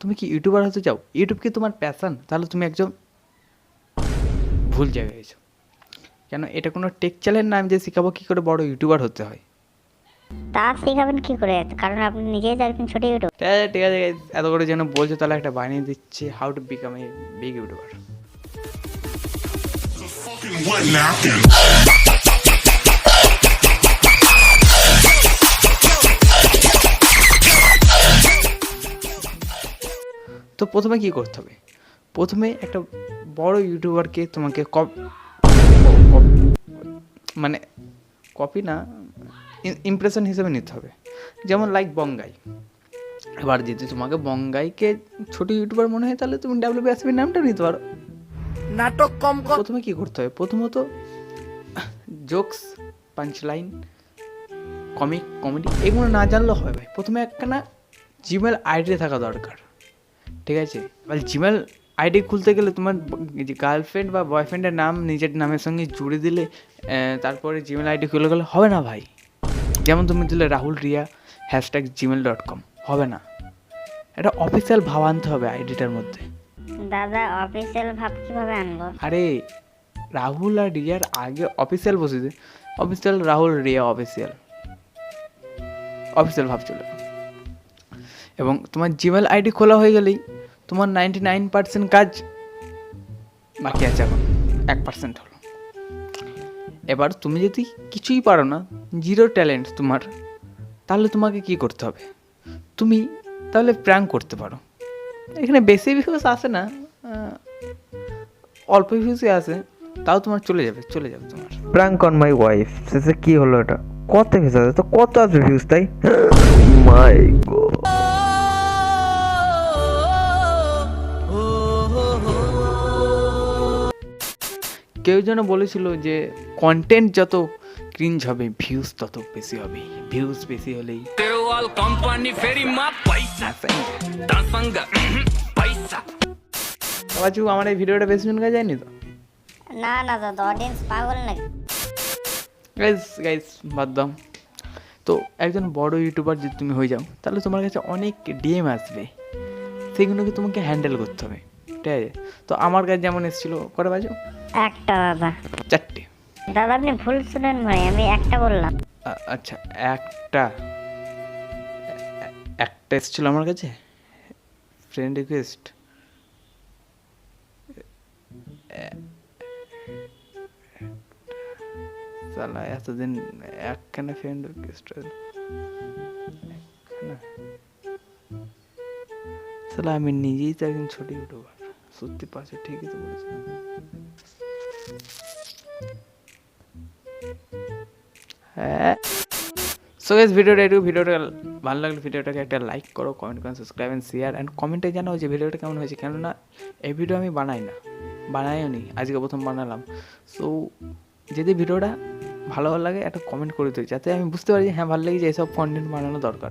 তুমি কি ইউটিউবার হতে চাও? ইউটিউব কি তোমার প্যাশন তাহলে তুমি একজন ভুল জায়গায় গেছো। কেন? এটা কোনো টেক চ্যানেল না? আমি যে শেখাবো কী করে বড় ইউটিউবার হতে হয়? তা শেখাবেন কি করে? কারণ আপনি নিজেই তো একজন ছোট ইউটিউব। ঠিক আছে ঠিক আছে। এত করে যেন বলছো তাহলে একটা বানিয়ে দিচ্ছি how to become a big YouTuber তো প্রথমে কি করতে হবে? প্রথমে একটা বড় ইউটিউবারকে তোমাকে কপ মানে কপি না ইমপ্রেশন হিসেবে নিতে হবে। যেমন লাইক বঙ্গাই এবার যদি তোমাকে বঙ্গাইকে ছোট ইউটিউবার মনে হয় তাহলে তুমি ডাব্লিউ বিএসপির নামটা নিতে পারো। নাটক কম প্রথমে কি করতে হবে? প্রথমত জোকস পাঞ্চলাইন কমিক কমেডি এগুলো না জানলেও হয় ভাই প্রথমে একখানা জিমেল আইডি থাকা দরকার। ঠিক আছে? এবার জিমেল আইডি খুলতে গেলে তোমার গার্লফ্রেন্ড বা বয়ফ্রেন্ডের নাম নিজের নামের সঙ্গে জুড়ে দিলে তারপরে জিমেল আইডি খুলে গেলে হবে না ভাই? যেমন তুমি দিলে Rahul Riya hashtag Gmail dot com হবে না। এটা অফিসিয়াল ভাব আনতে হবে আইডিটার মধ্যে। দাদা অফিসিয়াল ভাব কীভাবে আনব? আরে রাহুল আর রিয়ার আগে অফিসিয়াল বসেছে official Rahul Riya official official ভাব চলে এবং তোমার জিমেল আইডি খোলা হয়ে গেলেই তোমার নাইনটি নাইন পার্সেন্ট কাজ বাকি আছে এখন। এক পার্সেন্ট হলো। এবার তুমি যদি কিছুই পারো না জিরো ট্যালেন্ট তোমার তাহলে তোমাকে কি করতে হবে? তুমি তাহলে প্র্যাঙ্ক করতে পারো। এখানে বেশি ভিউজ আসে না অল্প ভিউজই আসে তাও তোমার চলে যাবে চলে যাবে তোমার। প্রাঙ্ক অন মাই ওয়াইফ শেষে কি হলো এটা? কত ভিউজ আছে তো কত আসবে ভিউজ তাই? মাই গো কেউ যেন বলেছিল যে কন্টেন্ট যত ক্রিঞ্জ হবে ভিউজ তত বেশি হবে ভিউজ বেশি হলেই কোম্পানি পয়সা পয়সা আমার এই ভিডিওটা বেশি শুনে যায়নি তো? না না দাদা অডিয়েন্স পাগল নাকি? গাইস গাইস বাদ দাও। তো একজন বড় ইউটিউবার যদি তুমি হয়ে যাও তাহলে তোমার কাছে অনেক ডিএম আসবে। সেগুলোকে তোমাকে হ্যান্ডেল করতে হবে? ঠিক আছে তো আমার কাছে যেমন এসেছিল কটা বাজো? একটা দাদা চারটে। দাদা আপনি ভুল শুনেন ভাই আমি একটা বললাম। আচ্ছা একটা। একটা এসেছিল আমার কাছে? ফ্রেন্ড রিকোয়েস্ট সালা এতদিন একখানে ফ্রেন্ড রিকোয়েস্ট সালা আমি নিজেই তো একদিন ছুটি ইউটিউবার সত্যি পাশে ঠিকই তো বলেছি। হ্যাঁ। সো গাইস ভিডিওটা একটু, ভিডিওটা ভালো লাগলে ভিডিওটাকে একটা লাইক করো কমেন্ট করো সাবস্ক্রাইব অ্যান্ড শেয়ার অ্যান্ড কমেন্টে জানাও যে ভিডিওটা কেমন হয়েছে। কেননা এই ভিডিও আমি বানাই না, বানাইও নি, আজকে প্রথম বানালাম। সো যদি ভিডিওটা ভালো লাগে, একটা কমেন্ট করে দিও, যাতে আমি বুঝতে পারি যে হ্যাঁ ভালো লেগেছে এসব কন্টেন্ট বানানো দরকার।